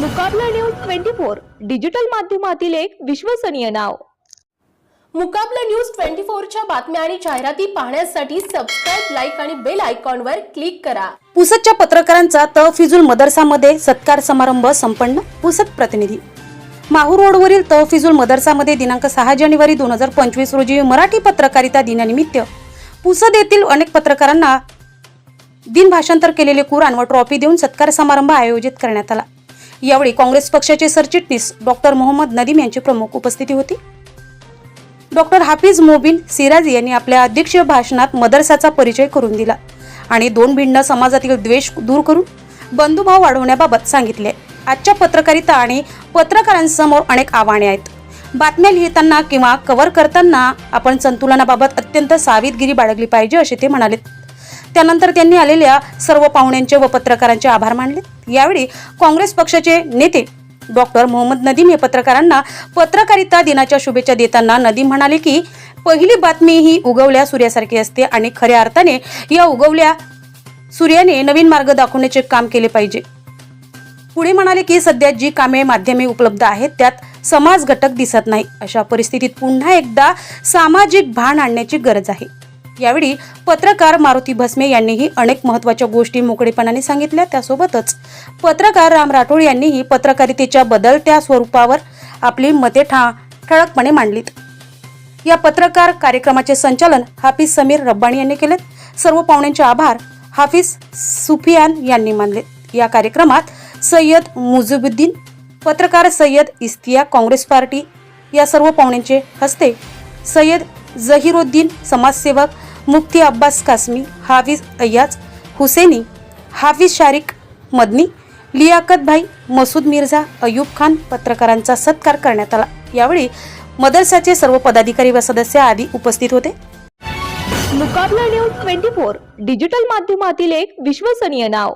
Mukabla news twenty four digital माध्यमातील एक विश्वसनीय नाव. मुकाबला न्यूज ट्वेंटी च्या बातम्या आणि जाहिराती पाहण्यासाठी सबस्क्राईब लाईक आणि बेल आयकॉनवर क्लिक करा. पुसदच्या पत्रकारांचा तहफिजुल मदरसामध्ये सत्कार समारंभ संपन्न. पुसद प्रतिनिधी. माहूर रोडवरील तहफिजुल मदरसामध्ये दिनांक सहा जानेवारी दोन हजार पंचवीस रोजी मराठी पत्रकारिता दिनानिमित्त पुसद येथील अनेक पत्रकारांना दिन भाषांतर केलेले कुराण व ट्रॉफी देऊन सत्कार समारंभ आयोजित करण्यात आला. यावेळी काँग्रेस पक्षाचे सरचिटणीस डॉक्टर मोहम्मद नदीम यांची प्रमुख उपस्थिती होती. डॉक्टर हाफिज मोबिन सिराजी यांनी आपल्या अध्यक्षीय भाषणात मदरसाचा परिचय करून दिला आणि दोन भिन्न समाजातील द्वेष दूर करून बंधुभाव वाढवण्याबाबत सांगितले. आजच्या पत्रकारिता आणि पत्रकारांसमोर अनेक आव्हाने आहेत. बातम्या लिहिताना किंवा कव्हर करताना आपण संतुलनाबाबत अत्यंत सावधगिरी बाळगली पाहिजे असे ते म्हणाले त्यानंतर त्यांनी आलेल्या सर्व पाहुण्यांचे व पत्रकारांचे आभार मानले. यावेळी काँग्रेस पक्षाचे नेते डॉक्टर मोहम्मद नदीम हे पत्रकारांना पत्रकारिता दिनाच्या शुभेच्छा देताना नदीम म्हणाले की पहिली बातमी ही उगवल्या सूर्यासारखी असते आणि खऱ्या अर्थाने या उगवल्या सूर्याने नवीन मार्ग दाखवण्याचे काम केले पाहिजे. पुढे म्हणाले की सध्या जी कामे माध्यमे उपलब्ध आहेत त्यात समाज घटक दिसत नाही. अशा परिस्थितीत पुन्हा एकदा सामाजिक भान आणण्याची गरज आहे. यावेळी पत्रकार मारुती भस्मे यांनीही अनेक महत्त्वाच्या गोष्टी मोकळेपणाने सांगितल्या. त्यासोबतच पत्रकार राम राठोड यांनीही पत्रकारितेच्या बदलत्या स्वरूपावर आपली मते ठा ठळकपणे मांडलीत. या पत्रकार कार्यक्रमाचे संचालन हाफिज समीर रब्बाणी यांनी केले सर्व पाहुण्यांचे आभार. हाफिज सुफियान यांनी मानले या कार्यक्रमात सय्यद मुजुबुद्दीन पत्रकार सय्यद इस्तिया काँग्रेस पार्टी या सर्व पाहुण्यांचे हस्ते सय्यद जहिरुद्दीन समाजसेवक मुफ्ती अब्बास कासमी हाफिज अय्याज हुसेनी हाफिज शारिक मदनी लियाकत भाई मसूद मिर्झा अयूब खान पत्रकारांचा सत्कार करण्यात आला. यावेळी मदरसाचे सर्व पदाधिकारी व सदस्य आदी उपस्थित होते. Mukabla news twenty four digital माध्यमातील एक विश्वसनीय नाव.